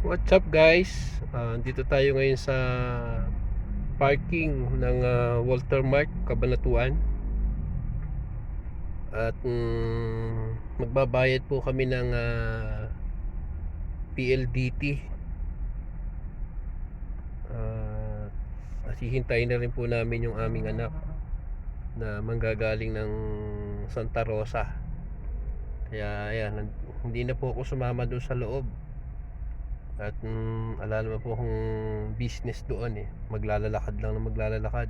What's up guys? Ah, dito tayo ngayon sa parking ng ah, Walter Mark, Cabanatuan. At mm, magbabayad po kami ng ah, PLDT. Ah, at hihintayin na rin po namin yung aming anak na manggagaling ng Santa Rosa. Kaya ayan, hindi na po ako sumama doon sa loob. At mm, ala naman po akong business doon eh. Maglalalakad lang na maglalalakad.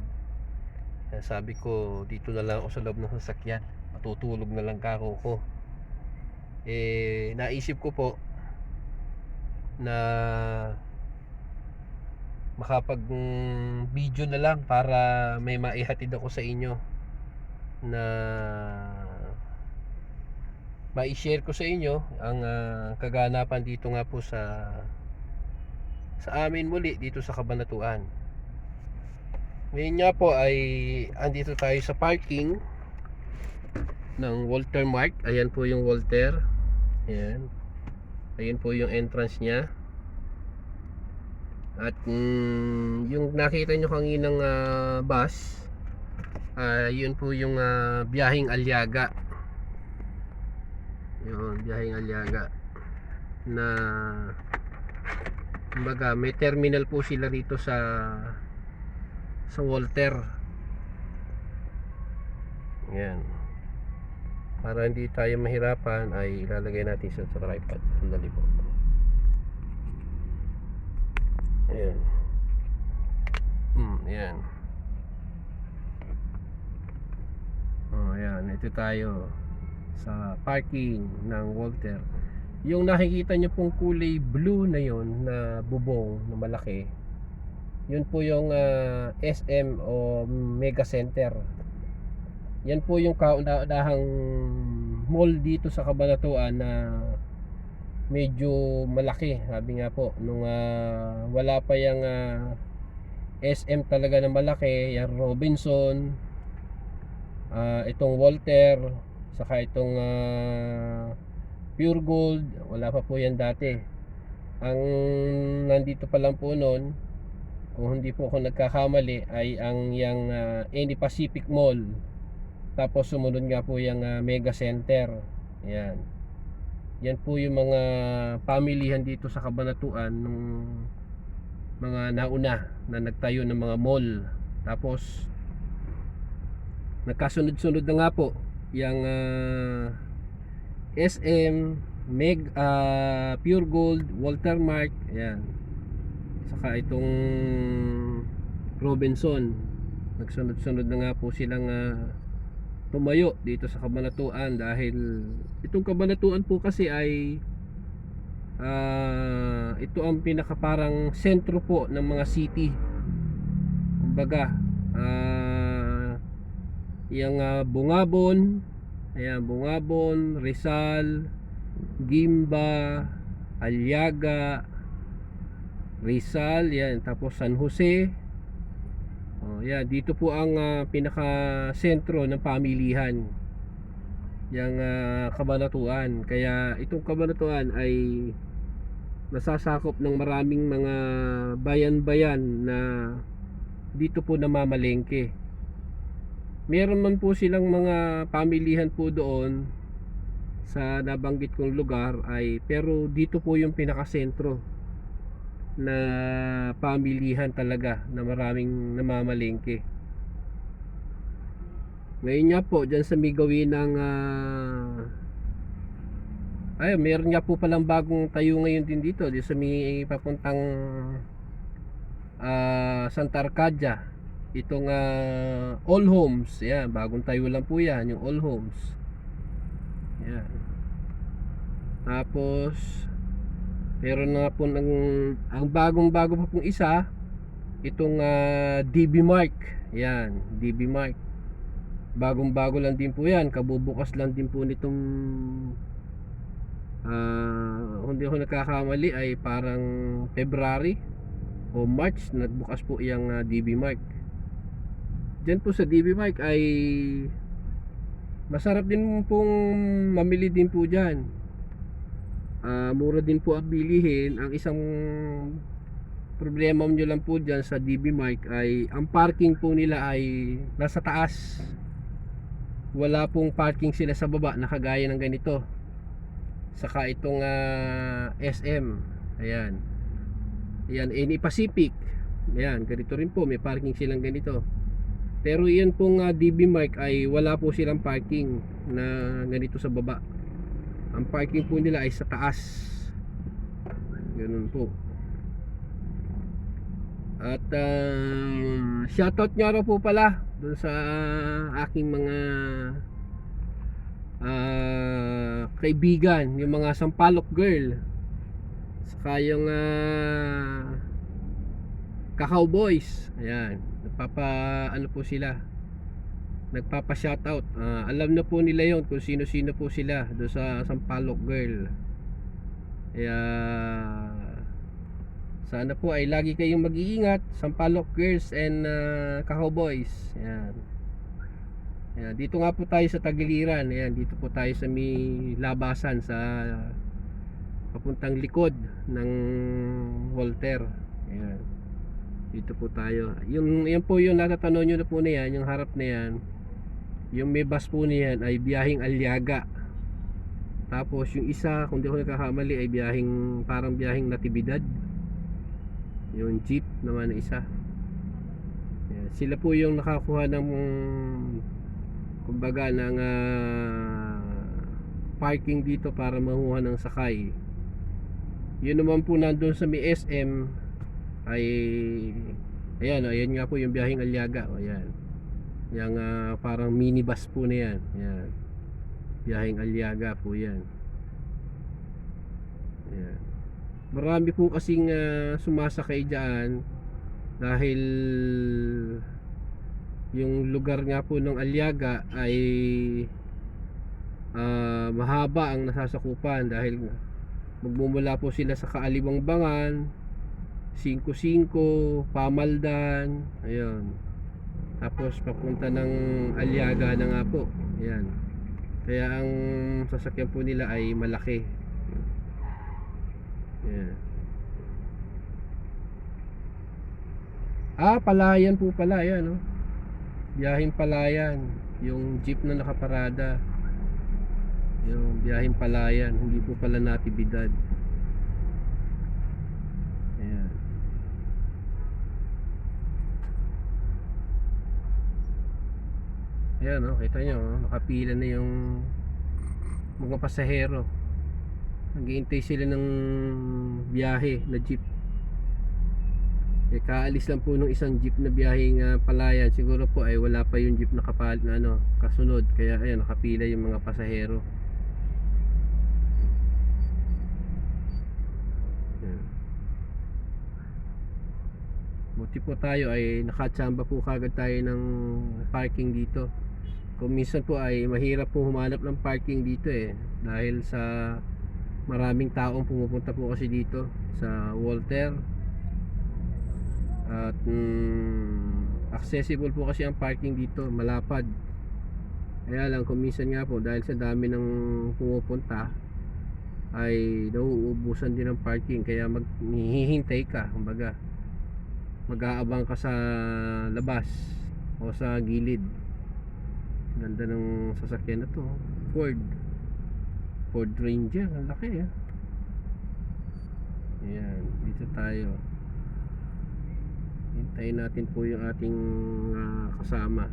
Kaya sabi ko, dito na lang ako sa loob ng sasakyan. Matutulog na lang kako ko. Eh, naisip ko po na makapag mm, video na lang para may maihatid ako sa inyo na mai-share ko sa inyo ang ah, kaganapan dito nga po sa sa amin muli dito sa Kabanatuan. Ngayon nga po ay andito tayo sa parking ng Walter Mark. Ayan po yung Walter. Ayan. Ayan po yung entrance niya. At mm, yung nakita nyo kaninang ah, bus, ah, yun po yung ah, biyahing Aliaga. Yun, biyahing Aliaga. Na kumbaga may terminal po sila rito sa sa Walter. Yan. Para hindi tayo mahirapan ay ilalagay natin sa tripod. Sandali po. Ayan. Hmm, ayan. Oh, ayan. Ito tayo sa parking ng Walter. Yung nakikita nyo pong kulay blue na yon na bubong na malaki. Yun po yung ah, SM o Mega Center. Yan po yung kauna-unahang mall dito sa Cabanatuan na medyo malaki. Sabi nga po, nung ah, wala pa yung ah, SM talaga na malaki, yung Robinson, ah, itong Walter, saka itong ah, Pure Gold, wala pa po yan dati. Ang nandito pa lang po noon, kung hindi po ako nagkakamali, ay ang yung ah, Any Pacific Mall. Tapos sumunod nga po yung ah, Mega Center. Yan. Yan po yung mga pamilihan dito sa Kabanatuan nung mga nauna na nagtayo ng mga mall. Tapos nagkasunod-sunod na nga po yung ah, SM, Meg, ah, Pure Gold, Walter Mark, ayan. Saka itong Robinson. Nagsunod-sunod na nga po silang ah, tumayo dito sa Kabanatuan dahil itong Kabanatuan po kasi ay ah, ito ang pinaka parang sentro po ng mga city. Kumbaga, ah, yung ah, Bungabon, ayan, Bungabon, Rizal, Gimba, Aliaga, Rizal, yan, tapos San Jose. Oh, yan, dito po ang ah, pinaka sentro ng pamilihan. Yang ah, Kabanatuan. Kaya itong Kabanatuan ay nasasakop ng maraming mga bayan-bayan na dito po namamalengke. Meron man po silang mga pamilihan po doon sa nabanggit kong lugar ay pero dito po yung pinakasentro na pamilihan talaga na maraming namamalengke. Ngayon nga po, dyan sa may gawin ng ah, ay, meron nga po palang bagong tayo ngayon din dito, di sa may papuntang ah, Santa Arcadia. Itong ah, All Homes, yan, bagong tayo lang po yan, yung All Homes. Yan. Tapos, meron na po ng, ang bagong bago pa pong isa, itong ah, DB Mark. Yan, DB Mark. Bagong bago lang din po yan, kabubukas lang din po nitong ah hindi ako nagkakamali ay parang February o March nagbukas po yung ah, DB Mark. Diyan po sa DB Mark ay masarap din pong mamili din po diyan. Ah, mura din po ang bilihin. Ang isang problema nyo lang po dyan sa DB Mike ay ang parking po nila ay nasa taas. Wala pong parking sila sa baba na kagaya ng ganito. Saka itong ah, SM. Ayan. Ayan, Any Pacific. Ayan, ganito rin po. May parking silang ganito. Pero yan pong ah, DB Mike ay wala po silang parking na ganito sa baba. Ang parking po nila ay sa taas. Ganun po. At um, shoutout nga raw po pala dun sa aking mga ah, kaibigan, yung mga Sampalok girl. Saka yung ah, Kakao Boys. Ayan, nagpapa ano po sila. Nagpapa shoutout. Ah, alam na po nila yon kung sino-sino po sila do sa Sampalok girl. Kaya sana po ay lagi kayong mag-iingat Sampalok girls and uh, Kakao Boys. Ayan. Ayan, dito nga po tayo sa Tagiliran. Ayan, dito po tayo sa may labasan sa papuntang likod ng Walter. Ayan. Dito po tayo. Yung yan po yung natatanaw nyo na po na yan, yung harap na yan. Yung may bus po na yan ay biyahing Aliaga. Tapos yung isa, kung di ko nagkakamali ay biyahing parang biyahing Natividad. Yung jeep naman na isa. Ayan. Sila po yung nakakuha ng kumbaga ng ah, parking dito para makuha ng sakay. Yun naman po nandun sa may SM ay ayan, oh, ayan nga po yung biyaheng Aliaga. O ayan. Yung ah, parang minibus po na yan. Ayan. Biyaheng Aliaga po yan. Ayan. Marami po kasing ah, sumasakay dyan dahil yung lugar nga po ng Aliaga ay ah, mahaba ang nasasakupan dahil magmumula po sila sa Kaaliwang Bangan 5-5 Pamaldan ayun. Tapos papunta ng Aliaga na nga po ayan. Kaya ang sasakyan po nila ay malaki. Ayan. Ah palayan po pala ayan oh. biyahing palayan yung jeep na nakaparada. Yung biyahing palayan hindi po pala natibidad ayan ayan oh, kita nyo oh, nakapila na yung mga pasahero. Naghihintay sila ng biyahe na jeep. Eh kaalis lang po nung isang jeep na biyaheng uh, palayan siguro po ay wala pa yung jeep na kapal na ano kasunod. Kaya ayan nakapila yung mga pasahero. Ayan. Buti po tayo ay nakatsamba po kagad tayo ng parking dito kung minsan po ay mahirap po humanap ng parking dito eh dahil sa maraming taong pumupunta po kasi dito sa Walter. At mm, accessible po kasi ang parking dito malapad. Kaya lang kung minsan nga po dahil sa dami ng pumupunta ay nauubusan din ng parking. Kaya maghihintay ka kumbaga. Mag-aabang ka sa labas o sa gilid ganda ng sasakyan na to Ford. Ford Ranger ang laki ah Ayan, dito tayo. Hintayin natin po yung ating ah, kasama.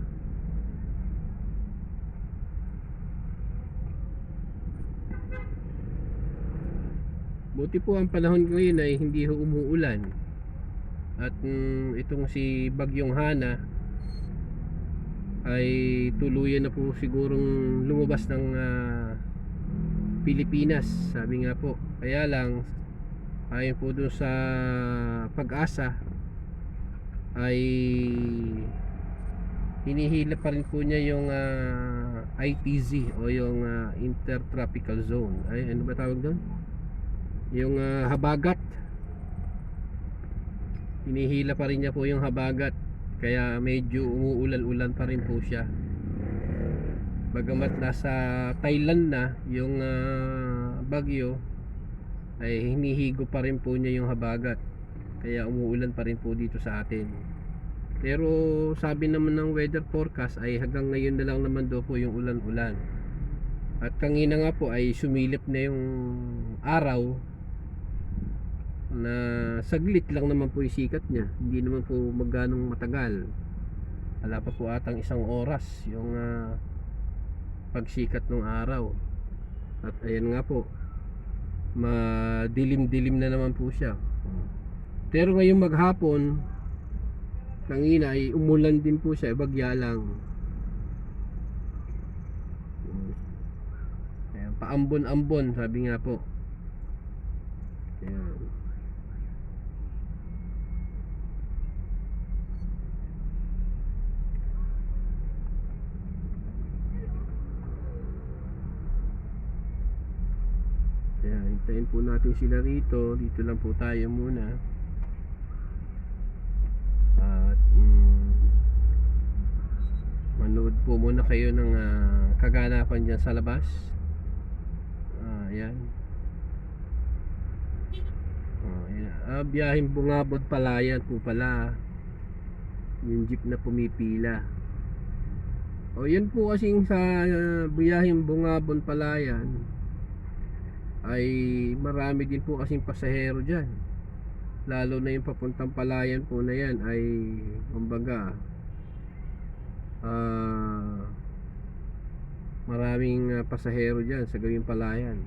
Buti po ang panahon ngayon ay hindi umuulan. At mm, itong si Bagyong Hana ay tuluyan na po sigurong lumabas ng ah, Pilipinas sabi nga po. Kaya lang ayon po dun sa pag-asa ay hinihila pa rin po niya yung ah, ITZ o yung ah, Intertropical Zone. Ay ano ba tawag doon? yung ah, habagat. Hinihila pa rin niya po yung habagat kaya medyo umuulan-ulan pa rin po siya. Bagamat nasa Thailand na yung ah, bagyo ay hinihigo pa rin po niya yung habagat. Kaya umuulan pa rin po dito sa atin. Pero sabi naman ng weather forecast ay hanggang ngayon na lang naman daw po yung ulan-ulan. At kanina nga po ay sumilip na yung araw na saglit lang naman po yung sikat niya. Hindi naman po magganong matagal. Wala pa po atang isang oras yung ah, pagsikat ng araw. At ayan nga po madilim-dilim na naman po siya. Pero ngayong maghapon kanina ay umulan din po siya bagya lang. Paambon-ambon sabi nga po. Ayan. Ayan, hintayin po natin sila rito. Dito lang po tayo muna. At mm, manood po muna kayo ng ah, kaganapan dyan sa labas. Ah, ayan. Oh, ayan. Ah, biyaheng bungabod pala yan po pala. Yung jeep na pumipila. O yan po kasing sa uh, biyaheng bungabon pala yan ay marami din po kasing pasahero dyan. Lalo na yung papuntang palayan po na yan ay kumbaga ah maraming ah, pasahero dyan sa gawing palayan.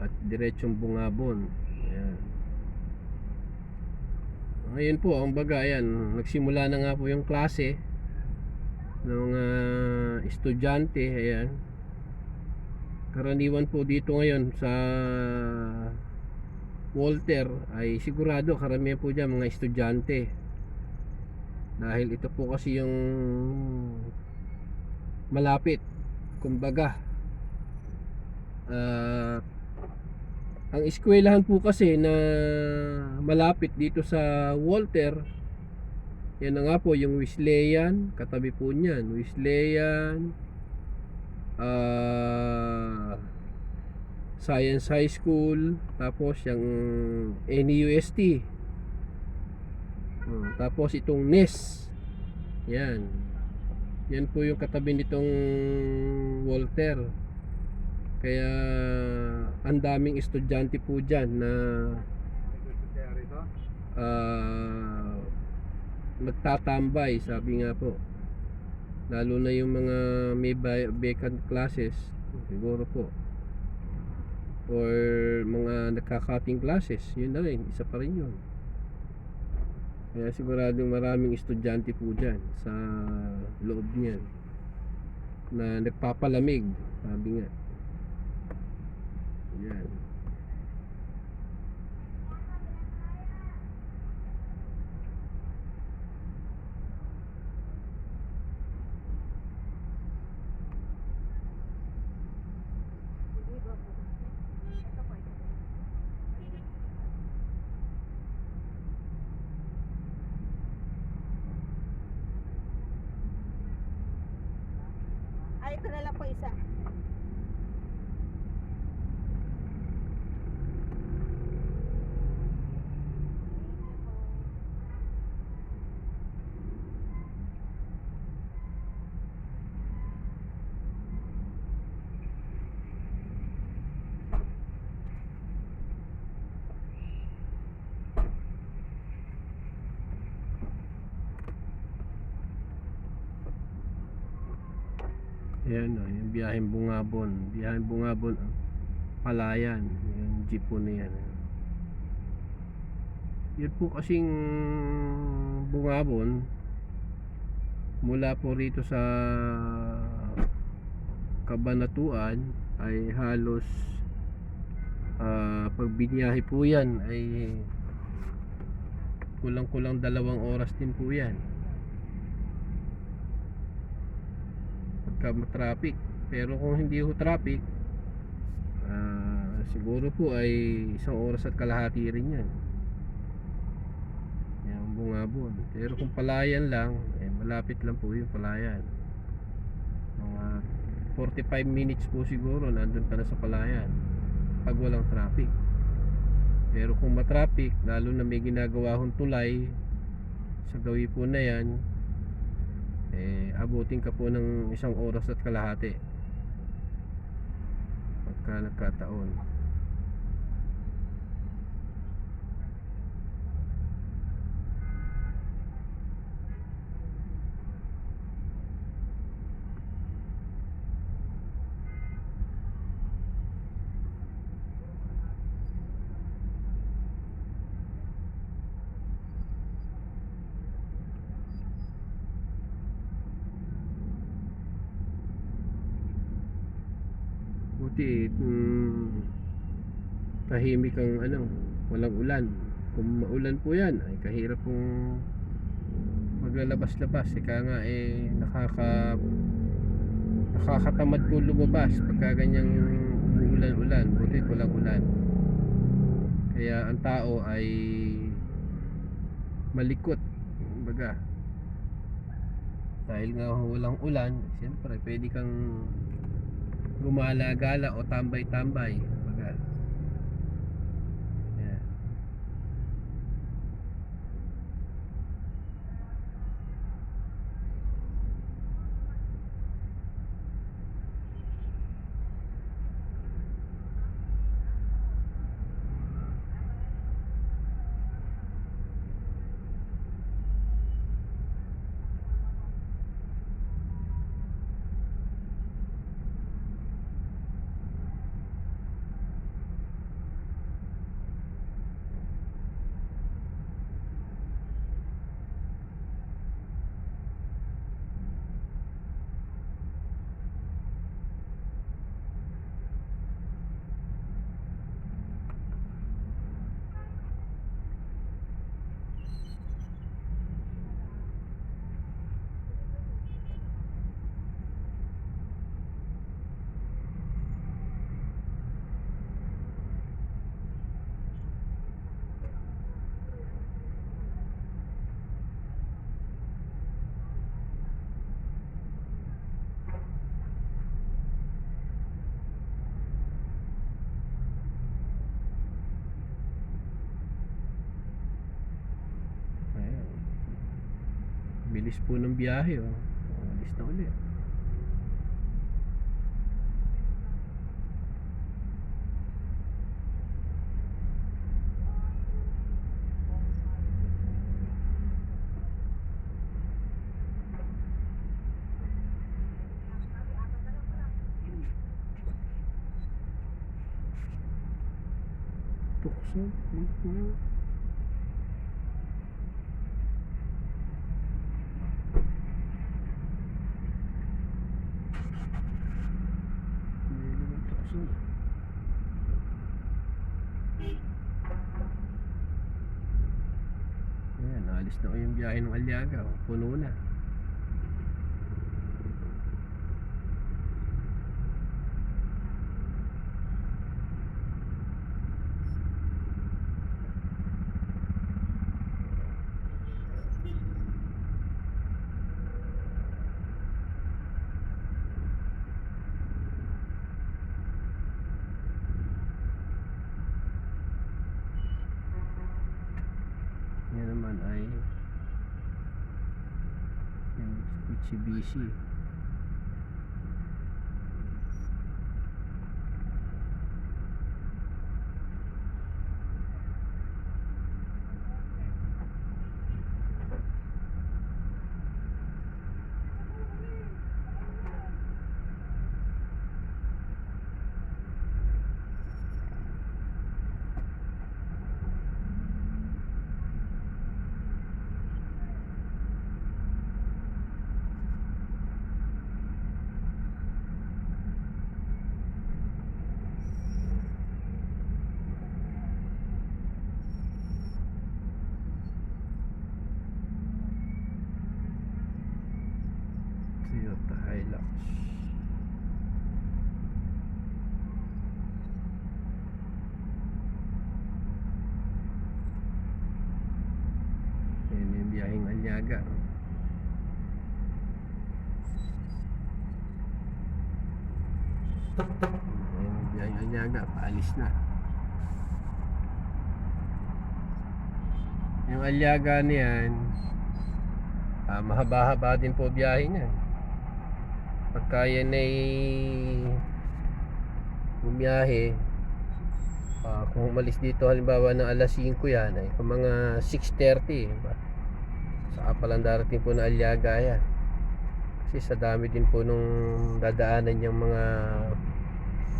At diretsong bungabon. Ayan. Ngayon po ang baga ayan nagsimula na nga po yung klase ng mga estudyante. Ayan karaniwan po dito ngayon sa Walter ay sigurado karamihan po dyan mga estudyante. Dahil ito po kasi yung malapit kumbaga. Ah ang eskwelahan po kasi na malapit dito sa Walter yan na nga po yung Wesleyan katabi po niyan Wesleyan ah Science High School tapos yung NUST Hmm, tapos itong NES yan. Yan po yung katabi nitong Walter. Kaya ang daming estudyante po dyan na ah nagtatambay sabi nga po. Lalo na yung mga may vacant classes siguro po or mga nagkakating classes yun na rin isa pa rin yun. Kaya siguradong maraming estudyante po dyan sa loob niyan na nagpapalamig sabi nga. Yan Ay, ito na lang po isa. Ayan o, yung biyaheng bungabon. Biyaheng bungabon, ah, palayan. Yung jeep po na yan. Yun po kasing bungabon, mula po rito sa Kabanatuan ay halos ah, pag binyahe po yan ay kulang-kulang dalawang oras din po yan. Pagka traffic pero kung hindi ho traffic ah, siguro po ay isang oras at kalahati rin yan. Yan bungabon pero kung palayan lang eh, malapit lang po yung palayan. Mga 45 minutes po siguro nandun ka na sa palayan pag walang traffic. Pero kung matraffic lalo na may ginagawa hong tulay sa gawi po na yan eh abutin ka po ng isang oras at kalahati. Pagka nagkataon buti mm, tahimik ang ano walang ulan. Kung maulan po yan ay kahirap pong maglalabas-labas. Ika nga eh nakaka nakakatamad po lumabas pagka ganyang umuulan-ulan buti walang ulan. Kaya ang tao ay malikot baga dahil nga walang ulan siyempre pwede kang gumala-gala o tambay-tambay baga yan Ayan. Bilis po ng biyahe oh. Bilis na ulit. Tukso. Mhm. Hindi naman tukso. Na ko yung biyahe ng Aliaga. oh. Puno na. 是 Aliaga. Ayan, biyayang Aliaga, paalis na. Yung Aliaga niyan, ah, mahaba-haba din po biyahe niya. Pagka yan ay bumiyahe, ah, kung umalis dito halimbawa ng alas 5 yan, ay kung mga 6.30, ba? Saka palang darating po na Aliaga yan. Kasi sa dami din po nung dadaanan yung mga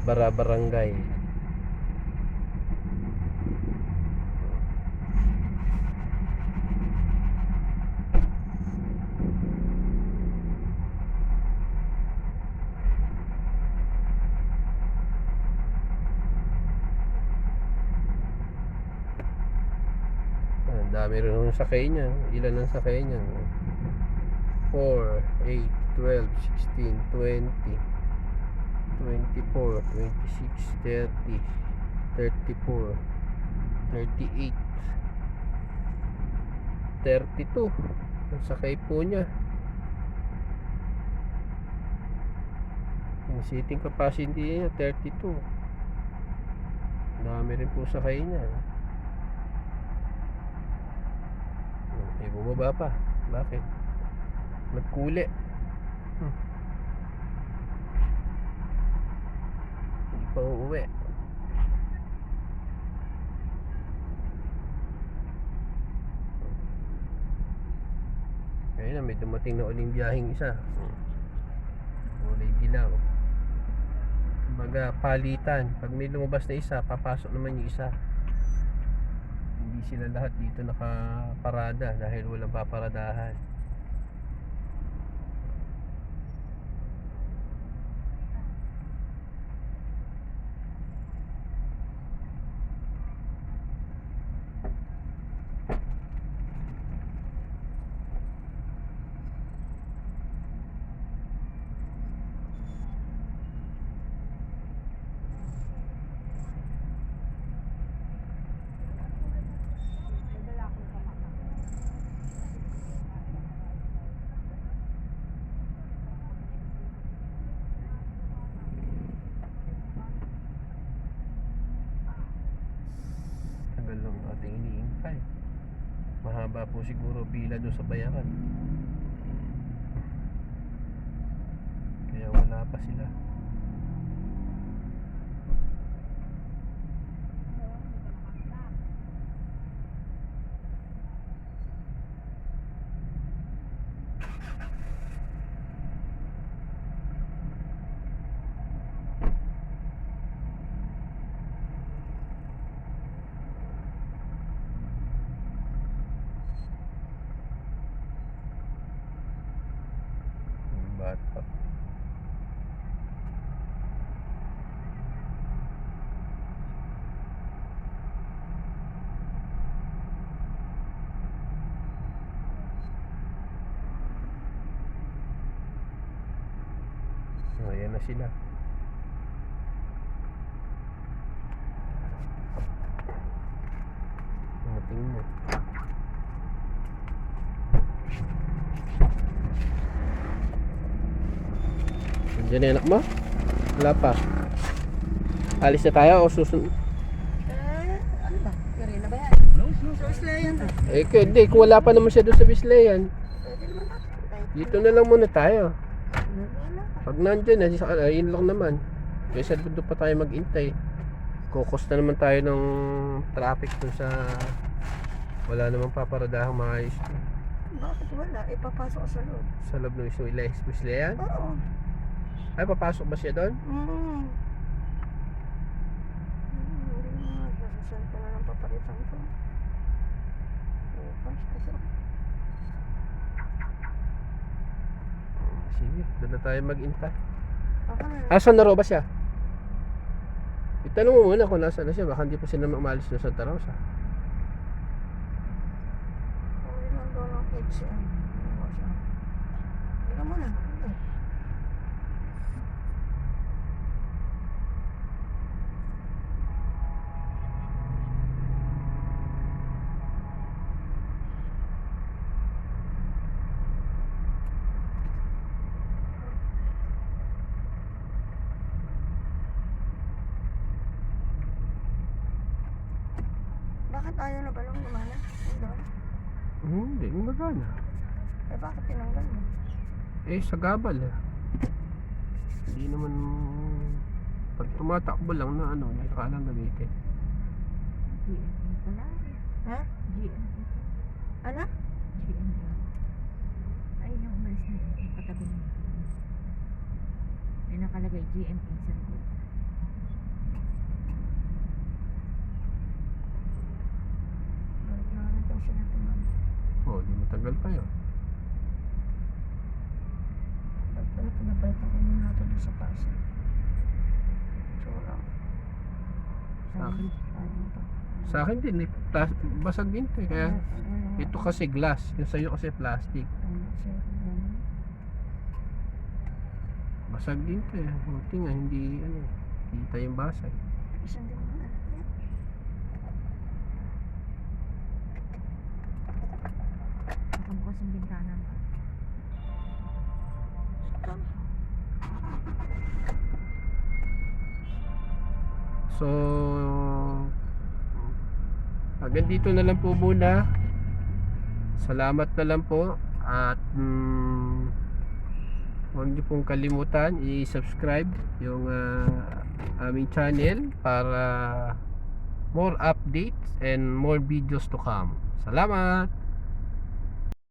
bara-barangay. Ah, Ang dami rin ng sakay niya. Ilan ang sakay niya? 4, 8, 12, 16, 20, 24, 26, 30, 34, 38, 32. Ang sakay po niya. Ang seating capacity niya, 32. Ang Dami rin po sakay niya. Eh, bumaba pa. Bakit? Nagkuli. Hmm. Hindi pa uuwi. Ayun na, may dumating na uling biyaheng isa. Hmm. Kulay dilaw. Kumbaga, palitan. Pag may lumabas na isa, papasok naman yung isa. Sila lahat dito nakaparada dahil walang paparadahan. Iniintay. Mahaba po siguro pila doon sa bayaran. Kaya wala pa sila. Yung bata. So, ayan na sila. Dumating na. Nandiyan na anak mo? Wala pa. Alis na tayo o susunod? Eh, ano. Eh, hindi. Kung wala pa naman siya doon sa? Kahit dito na lang muna tayo. Pag nandyan na, sa, uh, yun lang naman. Kaysa doon pa tayo mag-intay. Kukos na naman tayo ng traffic doon sa... Wala namang paparadahang maayos. Bakit wala? Ipapasok ko sa loob. Sa loob ng isang Ilayas Bisleyan. Oo. Ay, papasok ba siya doon? Mm. Mm, na. Sasasal ko na lang papalitan ko. Bukas kasi. Sige, doon na tayo mag-intay. Ako na. Asan na ba siya? Itanong mo muna kung nasa na siya. Baka hindi pa sila umalis na sa Tarosa. Uwi lang daw ng HM. Bukas na mo na. Bakit ayaw na balong gumana? Doon. Hmm, Hindi, magana. Eh bakit tinanggal mo? Eh, sa gabal eh. Hindi naman... Pag tumatakbo lang na ano, hindi ka lang gamitin. GMA pala. Ha? GMA. Ano? GMA. Ay, yung umalis na yun. Katabi niya. May nakalagay GMA sa likod. Balik na natin daw siya natin ma'am. Oh, di matagal pa yun. Balik pala pinabalik ako muna doon sa pasa. Wala. Sa akin, sa akin din eh. Plas- basag din to eh. Kaya ito kasi glass. Yung sa'yo kasi plastic. Basag din to eh. Buti nga hindi ano, kita yung basag. Isang So, hanggang dito na lang po muna. Salamat na lang po. At mm, huwag niyo pong kalimutan i-subscribe yung ah, aming channel para more updates and more videos to come. Salamat!